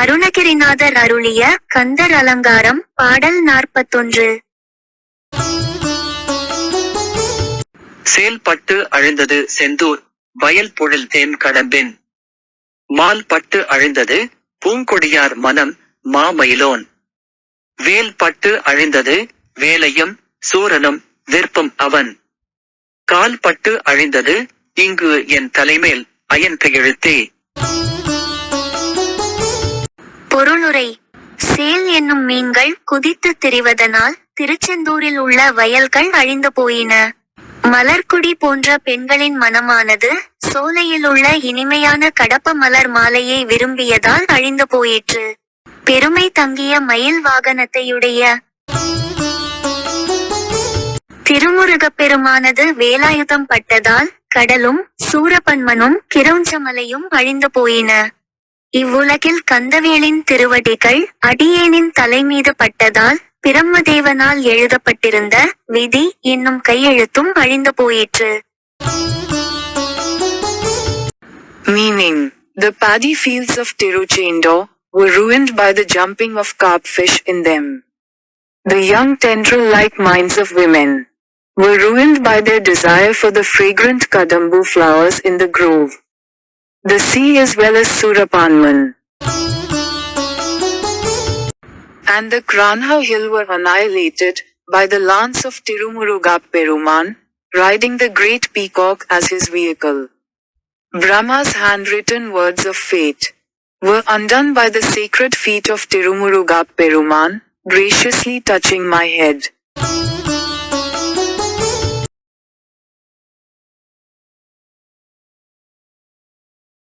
அருணகிரிநாதர் அருளிய கந்தர் அலங்காரம் பாடல் நாற்பத்தொன்று. சேல்பட்டு அழிந்தது செந்தூர் வயல் பொழில் தேன் கடம்பின். மால் பட்டு அழிந்தது பூங்கொடியார் மனம் மாமயிலோன். வேல் பட்டு அழிந்தது வேலையும் சூரனும் விருப்பம் அவன். கால் பட்டு அழிந்தது இங்கு என் தலைமேல் அயன் கையெழுத்தே. பொருளுரை சேல் என்னும் மீன்கள் குதித்து திரிவதனால் திருச்செந்தூரில் உள்ள வயல்கள் அழிந்து போயின. மலர்க்குடி போன்ற பெண்களின் மனமானது சோலையில் உள்ள இனிமையான கடப்ப மலர் மாலையை விரும்பியதால் அழிந்து போயிற்று. பெருமை தங்கிய மயில் வாகனத்தையுடைய திருமுருகப் பெருமானது வேலாயுதம் பட்டதால் கடலும் சூரபன்மனும் கிரௌஞ்சமலையும் அழிந்து போயின. இவ்வுலகில் கந்தவேலின் திருவடிகள் அடியேனின் தலைமீது பட்டதால் பிரம்மதேவனால் எழுதப்பட்டிருந்த விதி என்னும் கையெழுத்தும் அழிந்து போயிற்று Meaning, the paddy fields of Tiruchendor were ruined by the jumping of carpfish in them. The young tendril-like minds of women were ruined by their desire for the fragrant kadambu flowers in the grove. The sea as well as Surapanman and the Kranha hill were annihilated by the lance of Tirumurugap Peruman, riding the great peacock as his vehicle. Brahma's handwritten words of fate were undone by the sacred feet of Tirumurugap Peruman, graciously touching my head.